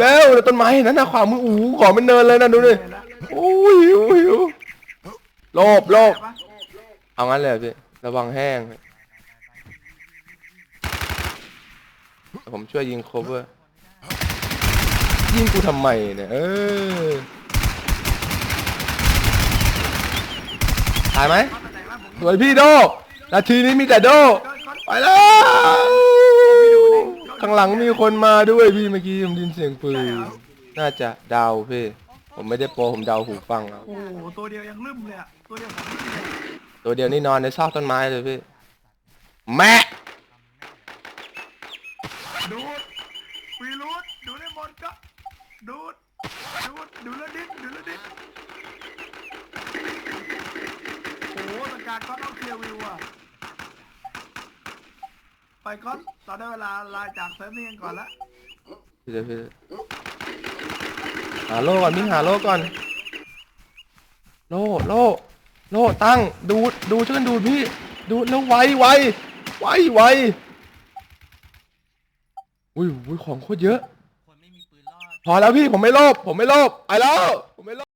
แล้วแล้วต้นไม้นั่นนะขวามืออู้หูขอมันเนินเลยนะดูดิโอ้ยโอ้ยโอ้ยโลบโลบเอางั้นเลยเหรอพี่ระวังแห้งเดี๋ยวผมช่วยยิงโคเวอร์ยิงกูทำไมเนี่ยเออตายไหมสวยพี่โดนาทีนี้มีแต่โดไปแล้ว หลังมีคนมาด้วยพี่เมื่อกี้ผมได้ยินเสียงปืน น่าจะเดาวพี่ ผมไม่ได้โปรผมเดาหูฟังเอาโอ้โหตัวเดียวยังลืมเลยอะตัวเดียวของพี่เลยตัวเดียวนี่นอนในซอกต้นไม้เลยพี่ แม่ ดูดวีรูดดูได้หมดก็ดูดดูดดูแลวดิ้นดูแลวดิ้นโอ้โหสกการก็ต้องเคลียร์วิวอะ ไปก้อนตอนได้เวลาลาจากเซิร์ฟนี่กันก่อนละพี่เดี๋ยวพี่หาโล่ก่อนพี่หาโล่ก่อน โล่โล่โล่ตั้งดูดดูช่วยกันดูดพี่ดูดแล้วไวไวไวไวอุ้ยอุ้ยของโคตรเยอะ คนไม่มีปืนรอด พอแล้วพี่ผมไม่โลภผมไม่โลภไปแล้วผมไม่โลภ